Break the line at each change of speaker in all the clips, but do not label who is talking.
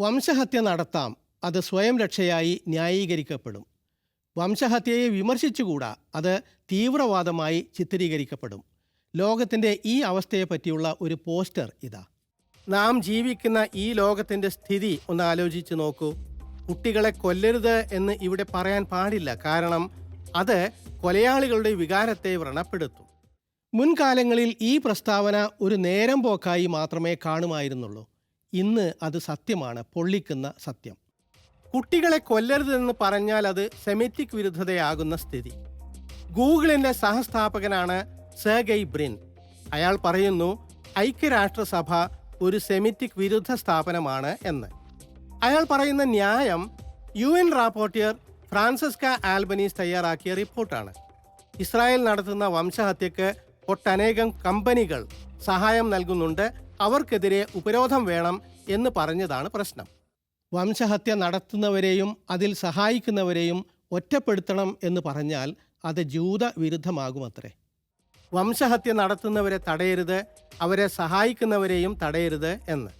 വംശഹത്യ നടത്താം. അത് സ്വയം രക്ഷയായി ന്യായീകരിക്കപ്പെടും. വംശഹത്യയെ വിമർശിച്ചുകൂടാ. അത് തീവ്രവാദമായി ചിത്രീകരിക്കപ്പെടും. ലോകത്തിന്റെ ഈ അവസ്ഥയെപ്പറ്റിയുള്ള ഒരു പോസ്റ്റർ ഇതാ. നാം ജീവിക്കുന്ന ഈ ലോകത്തിന്റെ സ്ഥിതി ഒന്ന് ആലോചിച്ച് നോക്കൂ. കുട്ടികളെ കൊല്ലരുത് എന്ന് ഇവിടെ പറയാൻ പാടില്ല. കാരണം അത് കൊലയാളികളുടെ വികാരത്തെ വ്രണപ്പെടുത്തും. മുൻകാലങ്ങളിൽ ഈ പ്രസ്താവന ഒരു നേരം പോക്കായി മാത്രമേ കാണുമായിരുന്നുള്ളൂ. ഇന്ന് അത് സത്യമാണ് പൊള്ളിക്കുന്ന സത്യം. കുട്ടികളെ കൊല്ലരുതെന്ന് പറഞ്ഞാൽ അത് സെമിറ്റിക് വിരുദ്ധതയാകുന്ന സ്ഥിതി. ഗൂഗിളിന്റെ സഹസ്ഥാപകനാണ് സെഗൈ ബ്രിൻ. അയാൾ പറയുന്നു ഐക്യരാഷ്ട്രസഭ ഒരു സെമിറ്റിക് വിരുദ്ധ സ്ഥാപനമാണ് എന്ന്. അയാൾ പറയുന്ന ന്യായം U N rapporteur Francesca Albanese തയ്യാറാക്കിയ റിപ്പോർട്ടാണ്. ഇസ്രായേൽ നടത്തുന്ന വംശഹത്യക്ക് ഒട്ടനേകം കമ്പനികൾ സഹായം നൽകുന്നുണ്ട് അവർക്കെതിരെ ഉപരോധം വേണം എന്ന് പറഞ്ഞതാണ് പ്രശ്നം. വംശഹത്യ നടത്തുന്നവരെയും അതിൽ സഹായിക്കുന്നവരെയും ഒറ്റപ്പെടുത്തണം എന്ന് പറഞ്ഞാൽ അത് ജൂത വിരുദ്ധമാകുമത്രേ വംശഹത്യ നടത്തുന്നവരെ തടയരുത് അവരെ സഹായിക്കുന്നവരെയും തടയരുത് എന്ന്.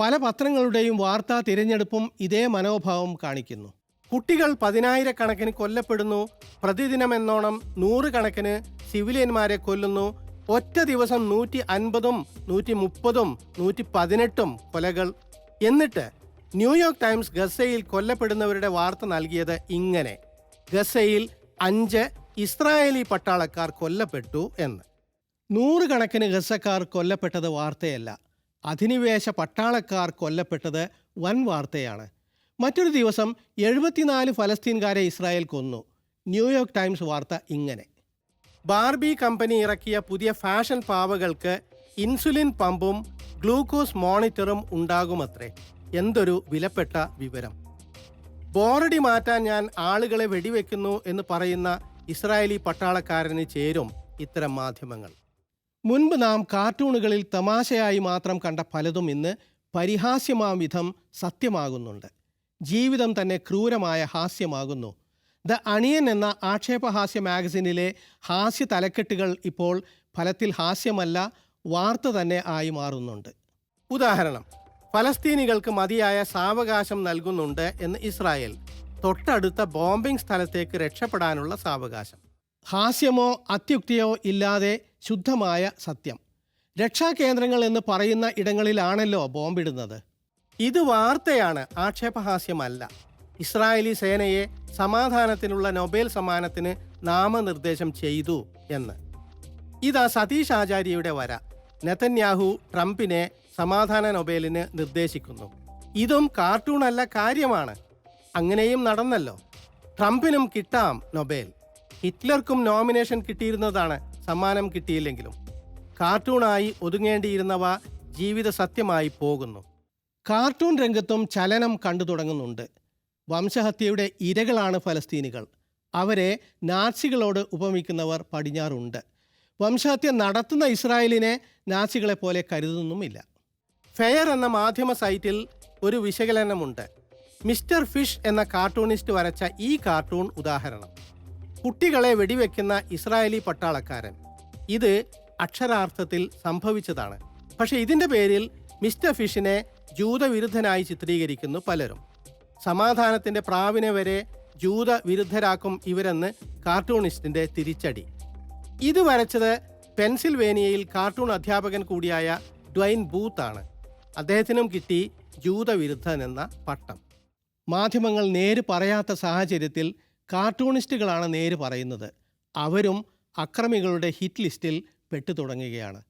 പല പത്രങ്ങളുടെയും വാർത്താ തിരഞ്ഞെടുപ്പും ഇതേ മനോഭാവം കാണിക്കുന്നു. കുട്ടികൾ പതിനായിരക്കണക്കിന് കൊല്ലപ്പെടുന്നു പ്രതിദിനമെന്നോണം നൂറുകണക്കിന് സിവിലിയന്മാരെ കൊല്ലുന്നു ഒറ്റ ദിവസം നൂറ്റി അൻപതും നൂറ്റി മുപ്പതും നൂറ്റി പതിനെട്ടും കൊലകൾ. എന്നിട്ട് ന്യൂയോർക്ക് ടൈംസ് ഗസയിൽ കൊല്ലപ്പെടുന്നവരുടെ വാർത്ത നൽകിയത് ഇങ്ങനെ. ഗസയിൽ അഞ്ച് ഇസ്രായേലി പട്ടാളക്കാർ കൊല്ലപ്പെട്ടു എന്ന്. നൂറുകണക്കിന് ഗസക്കാർ കൊല്ലപ്പെട്ടത് വാർത്തയല്ല. അധിനിവേശ പട്ടാളക്കാർ കൊല്ലപ്പെട്ടത് വൻ വാർത്തയാണ്. മറ്റൊരു ദിവസം എഴുപത്തിനാല് ഫലസ്തീൻകാരെ ഇസ്രായേൽ കൊന്നു. ന്യൂയോർക്ക് ടൈംസ് വാർത്ത ഇങ്ങനെ. ബാർബി കമ്പനി ഇറക്കിയ പുതിയ ഫാഷൻ പാവകൾക്ക് ഇൻസുലിൻ പമ്പും ഗ്ലൂക്കോസ് മോണിറ്ററും ഉണ്ടാകുമത്രേ. എന്തൊരു വിലപ്പെട്ട വിവരം. ബോറടി മാറ്റാൻ ഞാൻ ആളുകളെ വെടിവെക്കുന്നു എന്ന് പറയുന്ന ഇസ്രായേലി പട്ടാളക്കാരന് ചേരും ഇത്തരം മാധ്യമങ്ങൾ. മുൻപ് നാം കാർട്ടൂണുകളിൽ തമാശയായി മാത്രം കണ്ട പലതും ഇന്ന് പരിഹാസ്യമാം വിധം സത്യമാകുന്നുണ്ട്. ജീവിതം തന്നെ ക്രൂരമായ ഹാസ്യമാകുന്നു. ദ അണിയൻ എന്ന ആക്ഷേപഹാസ്യ മാഗസിനിലെ ഹാസ്യ തലക്കെട്ടുകൾ ഇപ്പോൾ ഫലത്തിൽ ഹാസ്യമല്ല വാർത്ത തന്നെ ആയി മാറുന്നുണ്ട്. ഉദാഹരണം ഫലസ്തീനികൾക്ക് മതിയായ സാവകാശം നൽകുന്നുണ്ട് എന്ന് ഇസ്രായേൽ. തൊട്ടടുത്ത ബോംബിംഗ് സ്ഥലത്തേക്ക് രക്ഷപ്പെടാനുള്ള സാവകാശം. ഹാസ്യമോ അത്യുക്തിയോ ഇല്ലാതെ ശുദ്ധമായ സത്യം. രക്ഷാകേന്ദ്രങ്ങൾ എന്ന് പറയുന്ന ഇടങ്ങളിലാണല്ലോ ബോംബിടുന്നത്. ഇത് വാർത്തയാണ് ആക്ഷേപഹാസ്യമല്ല. ഇസ്രായേലി സേനയെ സമാധാനത്തിനുള്ള നൊബേൽ സമ്മാനത്തിന് നാമനിർദ്ദേശം ചെയ്തു എന്ന്. ഇതാ സതീഷ് ആചാര്യയുടെ വര. നെതന്യാഹു ട്രംപിനെ സമാധാന നൊബേലിന് നിർദ്ദേശിക്കുന്നു. ഇതും കാർട്ടൂണല്ല കാര്യമാണ്. അങ്ങനെയും നടന്നല്ലോ. ട്രംപിനും കിട്ടാം നൊബേൽ. ഹിറ്റ്ലർക്കും നോമിനേഷൻ കിട്ടിയിരുന്നതാണ് സമ്മാനം കിട്ടിയില്ലെങ്കിലും. കാർട്ടൂണായി ഒതുങ്ങേണ്ടിയിരുന്നവ ജീവിത സത്യമായി പോകുന്നു. കാർട്ടൂൺ രംഗത്തും ചലനം കണ്ടു തുടങ്ങുന്നുണ്ട്. വംശഹത്യയുടെ ഇരകളാണ് ഫലസ്തീനികൾ. അവരെ നാസികളോട് ഉപമിക്കുന്നവർ പടിഞ്ഞാറുണ്ട്. വംശഹത്യ നടത്തുന്ന ഇസ്രായേലിനെ നാസികളെ പോലെ കരുതുന്നുമില്ല. ഫെയർ എന്ന മാധ്യമ സൈറ്റിൽ ഒരു വിശകലനമുണ്ട്. മിസ്റ്റർ ഫിഷ് എന്ന കാർട്ടൂണിസ്റ്റ് വരച്ച ഈ കാർട്ടൂൺ ഉദാഹരണം. കുട്ടികളെ വെടിവെക്കുന്ന ഇസ്രായേലി പട്ടാളക്കാരൻ. ഇത് അക്ഷരാർത്ഥത്തിൽ സംഭവിച്ചതാണ്. പക്ഷേ ഇതിന്റെ പേരിൽ മിസ്റ്റർ ഫിഷിനെ ജൂതവിരുദ്ധനായി ചിത്രീകരിക്കുന്നു പലരും. സമാധാനത്തിന്റെ പ്രാവിനെ വരെ ജൂത വിരുദ്ധരാക്കും ഇവരെന്ന് കാർട്ടൂണിസ്റ്റിന്റെ തിരിച്ചടി. ഇത് വരച്ചത് പെൻസിൽവേനിയയിൽ കാർട്ടൂൺ അധ്യാപകൻ കൂടിയായ ഡ്വൈൻ ബൂത്ത് ആണ് അദ്ദേഹത്തിനും കിട്ടി ജൂതവിരുദ്ധൻ എന്ന പട്ടം. മാധ്യമങ്ങൾ നേര് പറയാത്ത സാഹചര്യത്തിൽ കാർട്ടൂണിസ്റ്റുകളാണ് നേര് പറയുന്നത്. അവരും അക്രമികളുടെ ഹിറ്റ് ലിസ്റ്റിൽ പെട്ടു തുടങ്ങുകയാണ്